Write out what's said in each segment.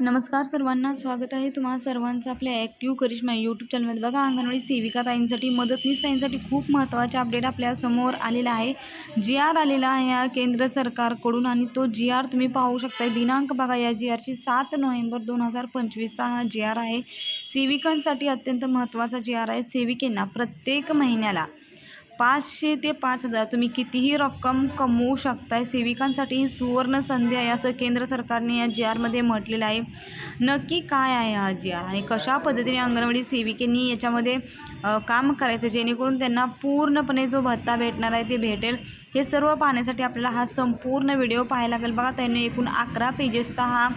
नमस्कार सर्वांना स्वागत आहे तुम्हा सर्वांचं आपल्या ॲक्टिव्ह करिश्मा यूट्यूब चॅनलमध्ये बघा अंगणवाडी सेविका ताईंसाठी मदतनीस ताईंसाठी खूप महत्त्वाचे अपडेट आपल्यासमोर आलेला आहे. जी आर आलेला आहे या केंद्र सरकारकडून आणि तो जी आर तुम्ही पाहू शकता दिनांक बघा या जी आरची सात नोव्हेंबर दोन हजार पंचवीसचा हा जी आर आहे. सेविकांसाठी अत्यंत महत्त्वाचा जी आर आहे सेविकेंना प्रत्येक महिन्याला. पाचशे ते पाच हजार. तुम्ही कितीही रक्कम कमवू शकताय सेविकांसाठी ही सुवर्ण संधी आहे असं केंद्र सरकारने या जी आरमध्ये म्हटलेलं आहे. नक्की काय आहे हा जी आर आणि कशा पद्धतीने अंगणवाडी सेविकेनी याच्यामध्ये काम करायचं जेणेकरून त्यांना पूर्णपणे जो भत्ता भेटणार आहे ते भेटेल? हे सर्व पाहण्यासाठी आपल्याला हा संपूर्ण व्हिडिओ पाहायला लागेल. बघा त्यांनी एकूण अकरा पेजेसचा हा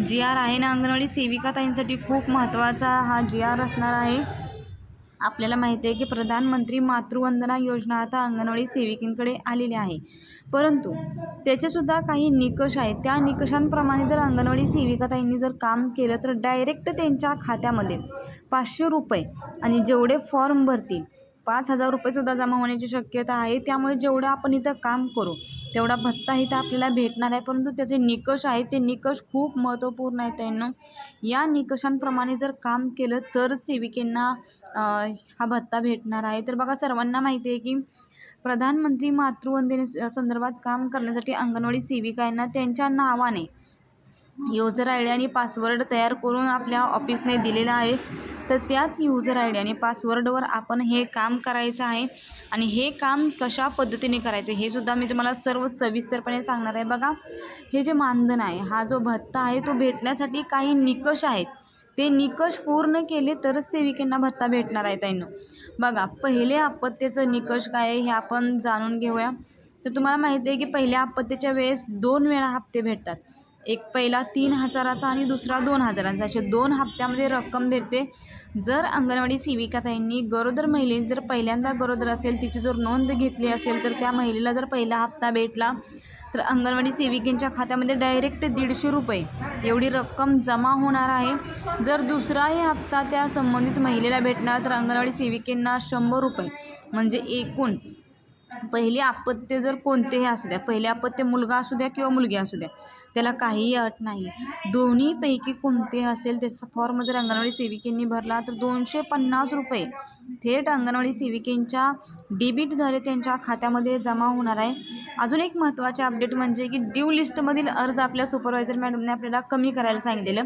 जी आर आहे. ना अंगणवाडी सेविका ताईंसाठी खूप महत्त्वाचा हा जी आर असणार आहे. आपल्याला माहिती आहे की प्रधानमंत्री मातृवंदना योजना आता अंगणवाडी सेविकेंकडे आलेली आहे. परंतु त्याचेसुद्धा काही निकष आहेत. त्या निकषांप्रमाणे जर अंगणवाडी सेविकाताईंनी जर काम केलं तर डायरेक्ट त्यांच्या खात्यामध्ये पाचशे रुपये आणि जेवढे फॉर्म भरतील पाच हजार रुपयेसुद्धा जमा होण्याची शक्यता आहे. त्यामुळे जेवढं आपण इथं काम करू तेवढा भत्ता इथं आपल्याला भेटणार आहे. परंतु त्याचे निकष आहेत. ते निकष खूप महत्त्वपूर्ण आहेत त्यांना या निकषांप्रमाणे जर काम केलं तर सेविकेंना हा भत्ता भेटणार आहे. तर बघा सर्वांना माहिती आहे की प्रधानमंत्री मातृवंदने संदर्भात काम करण्यासाठी अंगणवाडी सेविकांना त्यांच्या नावाने युजर आय डी आणि पासवर्ड तयार करून आपल्या ऑफिसने दिलेला आहे. तर त्याच यूजर आय डी आणि पासवर्डवर आपण हे काम करायचं आहे. आणि हे काम कशा पद्धतीने करायचं हे सुद्धा मी तुम्हाला सर्व सविस्तरपणे सांगणार आहे. बघा हे जे मानधन आहे हा जो भत्ता आहे तो भेटण्यासाठी काही निकष आहेत. ते निकष पूर्ण केले तरच सेविकांना भत्ता भेटणार आहे त्यांना बघा पहिले आपत्तेचं निकष काय आहे हे आपण जाणून घेऊया. तर तुम्हाला माहिती आहे की पहिल्या आपत्तीच्या वेळेस दोन वेळा हप्ते भेटतात. एक पहिला तीन हजाराचा आणि दुसरा दोन हजारांचा. असे दोन हप्त्यामध्ये रक्कम देते जर अंगणवाडी सेविकाताईंनी गरोदर महिलेने जर पहिल्यांदा गरोदर असेल तिची जर नोंद घेतली असेल तर त्या महिलेला जर पहिला हप्ता भेटला तर अंगणवाडी सेविकेंच्या खात्यामध्ये डायरेक्ट दीडशे रुपये एवढी रक्कम जमा होणार आहे. जर दुसराही हप्ता त्या संबंधित महिलेला भेटणार तर अंगणवाडी सेविकेंना शंभर रुपये म्हणजे एकूण पहिले अपत्य जर कोणतेही असू द्या पहिले अपत्य मुलगा असू द्या किंवा मुलगी असू द्या त्याला काहीही अट नाही. दोन्हीपैकी कोणते असेल त्याचा फॉर्म जर अंगणवाडी सेविकेंनी भरला तर दोनशे पन्नास रुपये थेट अंगणवाडी सेविकेंच्या डेबिटद्वारे त्यांच्या खात्यामध्ये जमा होणार आहे. अजून एक महत्त्वाचे अपडेट म्हणजे की ड्यू लिस्टमधील अर्ज आपल्या सुपरवायझर मॅडमने आपल्याला कमी करायला सांगितलेलं.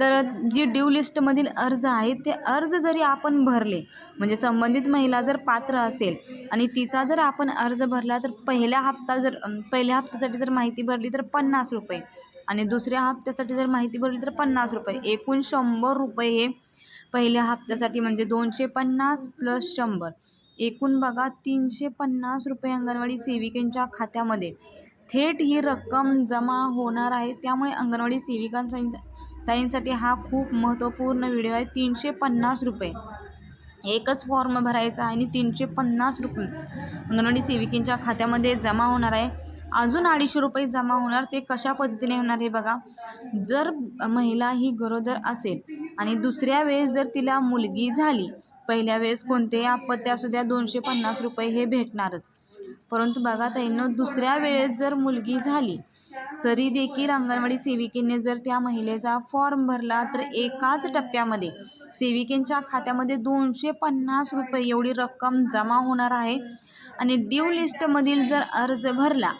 तर जी ड्यू लिस्टमधील अर्ज आहेत ते अर्ज जरी आपण भरले म्हणजे संबंधित महिला जर पात्र असेल आणि तिचा जर आपण अर्ज भरला तर पहिल्या हप्ता जर पहिल्या हप्त्यासाठी जर माहिती भरली तर पन्नास रुपये. आणि दुसऱ्या हप्त्यासाठी जर माहिती भरली तर पन्नास रुपये. एकूण शंभर रुपये हे पहिल्या हप्त्यासाठी म्हणजे दोनशे पन्नास प्लस शंभर. एकूण बघा तीनशे पन्नास रुपये अंगणवाडी सेविकांच्या खात्यामध्ये. थेट ही रक्कम जमा होणार आहे. त्यामुळे अंगणवाडी सेविकांसाठी ताईंसाठी हा खूप महत्त्वपूर्ण व्हिडिओ आहे. तीनशे पन्नास रुपये. एकच फॉर्म भरायचा आणि तीनशे पन्नास रुपये. अंगणवाडी सेविकेंच्या खात्यामध्ये जमा होणार आहे. अजून अडीचशे रुपये जमा होणार. ते कशा पद्धतीने होणार हे बघा. जर महिला ही गरोदर असेल आणि दुसऱ्या वेळेस जर तिला मुलगी झाली पहिल्या वेळेस कोणतेही आपत्ती असू द्या दोनशे पन्नास रुपये हे भेटणारच. परंतु बघा ताईंनं दुसऱ्या वेळेस जर मुलगी झाली तरी देखील अंगणवाडी सेविकेने जर त्या महिलेचा फॉर्म भरला तर एकाच टप्प्यामध्ये सेविकेंच्या खात्यामध्ये दोनशे पन्नास रुपये एवढी रक्कम जमा होणार आहे. आणि ड्यू लिस्टमधील जर अर्ज भरला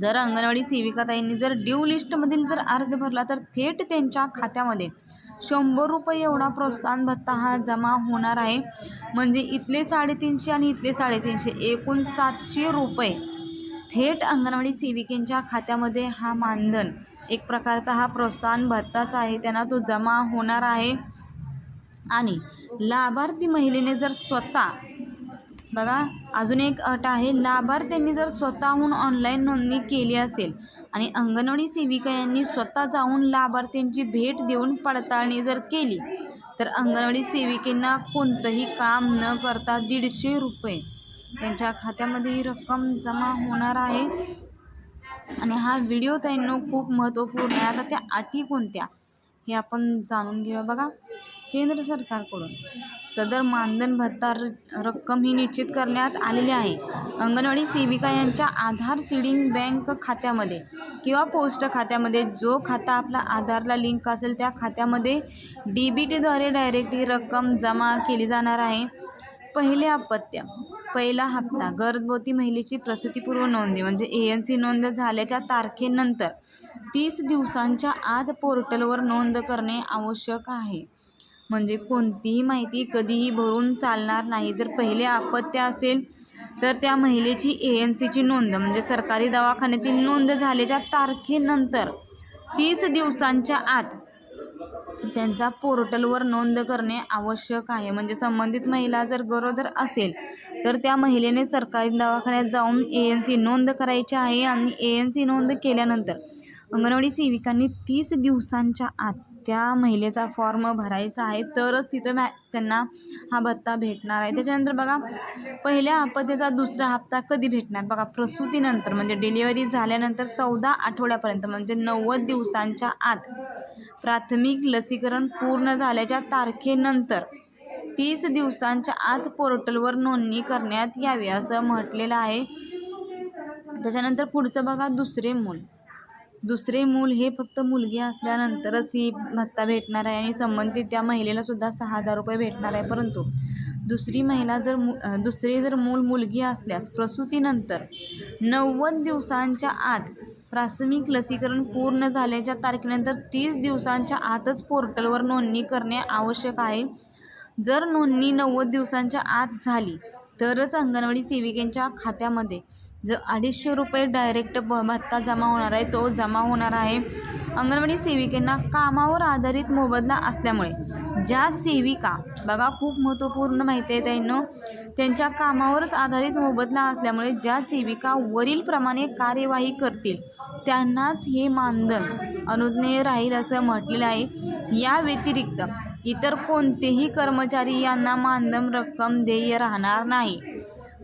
जर अंगणवाडी सेविकाताईंनी जर ड्यू लिस्टमधील जर अर्ज भरला तर थेट त्यांच्या खात्यामध्ये शंभर रुपये एवढा प्रोत्साहन भत्ता हा जमा होणार आहे. म्हणजे इथले साडेतीनशे आणि इथले साडेतीनशे. एकूण सातशे रुपये. थेट अंगणवाडी सेविकेंच्या खात्यामध्ये हा मानधन. एक प्रकारचा हा प्रोत्साहन भत्ताच आहे. त्यांना तो जमा होणार आहे. आणि लाभार्थी महिलेने जर स्वतः बघा अजून एक अट आहे. लाभार्थ्यांनी जर स्वतःहून ऑनलाईन नोंदणी केली असेल आणि अंगणवाडी सेविका यांनी स्वतः जाऊन लाभार्थ्यांची भेट देऊन पडताळणी जर केली तर अंगणवाडी सेविकेंना कोणतंही काम न करता दीडशे रुपये त्यांच्या खात्यामध्ये ही रक्कम जमा होणार आहे. आणि हा व्हिडिओ त्यांना खूप महत्त्वपूर्ण आहे. आता त्या अटी कोणत्या हे आपण जाणून घेऊया बघा. केंद्र सरकारकडून सदर मानधन भत्ता र- रक्कम ही निश्चित करण्यात आलेली आहे. अंगणवाडी सेविका यांच्या आधार सीडिंग बँक खात्यामध्ये किंवा पोस्ट खात्यामध्ये जो खाता आपला आधारला लिंक असेल त्या खात्यामध्ये डी बी टीद्वारे डायरेक्ट ही रक्कम जमा केली जाणार आहे. पहिले अपत्य पहिला हप्ता गर्भवती महिलेची प्रसूतीपूर्व नोंदणी म्हणजे ए एन सी नोंद झाल्याच्या तारखेनंतर तीस दिवसांच्या आत पोर्टलवर नोंद करणे आवश्यक आहे. म्हणजे कोणतीही माहिती कधीही भरून चालणार नाही. जर पहिले अपत्य असेल तर त्या महिलेची ए एन सीची नोंद म्हणजे सरकारी दवाखान्यातील नोंद झाल्याच्या तारखेनंतर तीस दिवसांच्या आत त्यांचा पोर्टलवर नोंद करणे आवश्यक आहे. म्हणजे संबंधित महिला जर गरोदर असेल तर त्या महिलेने सरकारी दवाखान्यात जाऊन ए एन सी नोंद करायची आहे आणि ए एन सी नोंद केल्यानंतर अंगणवाडी सेविकांनी तीस दिवसांच्या आत त्या महिलेचा फॉर्म भरायचा आहे तरच तिथं मॅ त्यांना हा भत्ता भेटणार आहे. त्याच्यानंतर बघा पहिल्या आपत्तीचा दुसरा हप्ता कधी भेटणार? बघा प्रसूतीनंतर म्हणजे डिलिव्हरी झाल्यानंतर चौदा आठवड्यापर्यंत म्हणजे नव्वद दिवसांच्या आत प्राथमिक लसीकरण पूर्ण झाल्याच्या तारखेनंतर तीस दिवसांच्या आत पोर्टलवर नोंदणी करण्यात यावी असं म्हटलेलं आहे. त्याच्यानंतर पुढचं बघा दुसरे मूल. दुसरे मूल हे फक्त मुलगी असल्यानंतरच ही भत्ता भेटणार आहे आणि संबंधित त्या महिलेलासुद्धा सहा हजार रुपये भेटणार आहे. परंतु दुसरी महिला जर मु दुसरे जर मूल मुलगी असल्यास प्रसूतीनंतर नव्वद दिवसांच्या आत प्राथमिक लसीकरण पूर्ण झाल्याच्या तारखेनंतर तीस दिवसांच्या आतच पोर्टलवर नोंदणी करणे आवश्यक आहे. जर नोंदणी नव्वद दिवसांच्या आत झाली तरच अंगणवाडी सेविकेंच्या खात्यामध्ये जर अडीचशे रुपये डायरेक्ट ब भत्ता जमा होणार आहे तो जमा होणार आहे. अंगणवाडी सेविकांना कामावर आधारित मोबदला असल्यामुळे ज्या सेविका बघा खूप महत्त्वपूर्ण माहिती आहे त्यांनो त्यांच्या कामावरच आधारित मोबदला असल्यामुळे ज्या सेविका वरीलप्रमाणे कार्यवाही करतील त्यांनाच हे मानधन अनुज्ञेय राहील असं म्हटलेलं आहे. या व्यतिरिक्त इतर कोणतेही कर्मचारी यांना मानधन रक्कम देय राहणार नाही.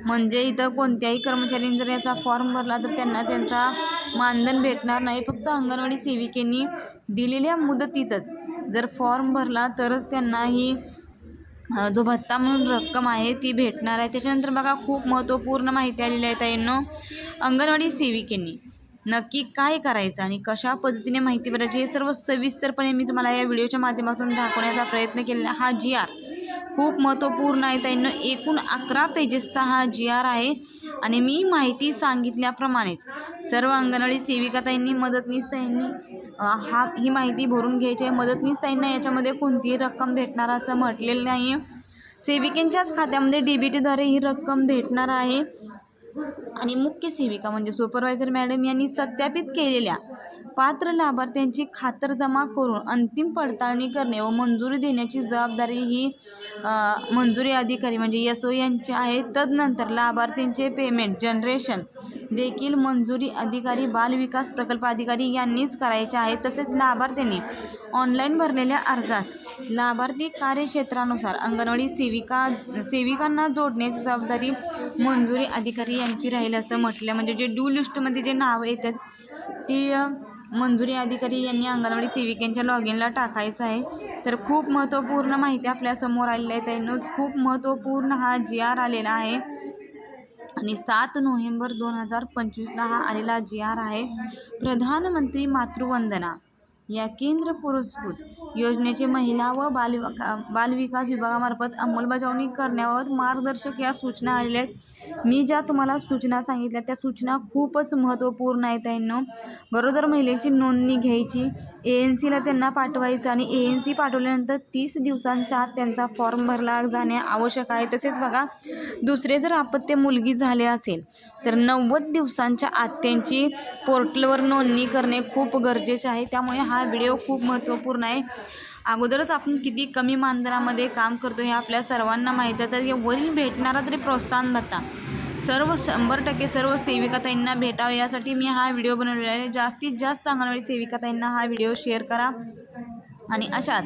म्हणजे इतर कोणत्याही कर्मचाऱ्यांनी जर याचा फॉर्म भरला तर त्यांना त्यांचा मानधन भेटणार नाही. फक्त अंगणवाडी सेविकेंनी दिलेल्या मुदतीतच जर फॉर्म भरला तरच त्यांना ही जो भत्ता म्हणून रक्कम आहे ती भेटणार आहे. त्याच्यानंतर बघा खूप महत्त्वपूर्ण माहिती आलेली आहे ताईंनो. अंगणवाडी सेविकेंनी नक्की काय करायचं आणि कशा पद्धतीने माहिती भरायची हे सर्व सविस्तरपणे मी तुम्हाला या व्हिडिओच्या माध्यमातून दाखवण्याचा प्रयत्न केलेला हा जी आर. खूप महत्त्वपूर्ण आहे. त्यांना एकूण अकरा पेजेसचा हा जी आर आहे. आणि मी माहिती सांगितल्याप्रमाणेच सर्व अंगणवाडी सेविका त्यांनी मदतनीस त्यांनी हा ही माहिती भरून घ्यायची आहे. मदतनीस त्यांना याच्यामध्ये कोणतीही रक्कम भेटणार असं म्हटलेलं नाही आहे सेविकेंच्याच खात्यामध्ये डी बी टीद्वारे ही रक्कम भेटणार आहे. आणि मुख्य सेविका म्हणजे सुपरवायझर मॅडम यांनी सत्यापित केलेल्या पात्र लाभार्थ्यांची खातरजमा करून अंतिम पडताळणी करणे व मंजुरी देण्याची जबाबदारी ही मंजुरी अधिकारी म्हणजे एस ओ यांची आहे. तदनंतर लाभार्थींचे पेमेंट जनरेशन देखील मंजुरी अधिकारी बालविकास प्रकल्प अधिकारी यांनीच करायचे आहे तसेच लाभार्थ्यांनी ऑनलाईन भरलेल्या अर्जास. लाभार्थी कार्यक्षेत्रानुसार अंगणवाडी सेविका सेविकांना जोडण्याची जबाबदारी मंजुरी अधिकारी यांची राहील असं म्हटलं. म्हणजे जे ड्यू लिस्टमध्ये जे नावं येतात ती मंजुरी अधिकारी यांनी अंगणवाडी सेविकांच्या लॉग इनला टाकायचं आहे. तर खूप महत्त्वपूर्ण माहिती आपल्यासमोर आलेली आहे. त्यानं खूप महत्त्वपूर्ण हा जी आर आलेला आहे. आणि सात नोव्हेंबर दोन हजार पंचवीसला हा आलेला जी आर आहे. प्रधानमंत्री मातृवंदना. या केंद्र पुरस्कृत योजनेचे महिला व बालविका बालविकास विभागामार्फत अंमलबजावणी करण्याबाबत मार्गदर्शक या सूचना आलेल्या आहेत. मी ज्या तुम्हाला सूचना सांगितल्या त्या सूचना खूपच महत्त्वपूर्ण आहेत त्यांना गरोदर महिलेची नोंदणी घ्यायची. ए एन सीला त्यांना पाठवायचं आणि ए एन सी पाठवल्यानंतर तीस दिवसांच्या आत त्यांचा फॉर्म भरला जाणे आवश्यक आहे. तसेच बघा दुसरे जर अपत्य मुलगी झाले असेल तर नव्वद दिवसांच्या आत त्यांची पोर्टलवर नोंदणी करणे खूप गरजेचे आहे. त्यामुळे हा व्हिडिओ खूप महत्त्वपूर्ण आहे. अगोदरच आपण किती कमी मानधनामध्ये काम करतो हे आपल्या सर्वांना माहीत आहे. तर वरील भेटणारा तरी प्रोत्साहन भत्ता. सर्व शंभर टक्के सर्व सेविकाताईंना भेटावं यासाठी मी हा व्हिडिओ बनवलेला आहे. जास्तीत जास्त अंगणवाडी सेविकाताईंना हा व्हिडिओ शेअर करा. आणि अशाच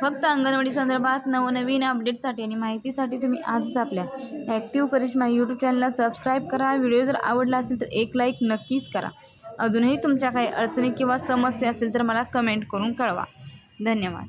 फक्त अंगणवाडी संदर्भात नवनवीन अपडेटसाठी आणि माहितीसाठी तुम्ही आजच आपल्या ॲक्टिव्ह करिश्मा यूट्यूब चॅनलला सबस्क्राईब करा. व्हिडिओ जर आवडला असेल तर एक लाईक नक्कीच करा. अजूनही तुमच्या काही अडचणी किंवा समस्या असेल तर मला कमेंट करून कळवा. धन्यवाद.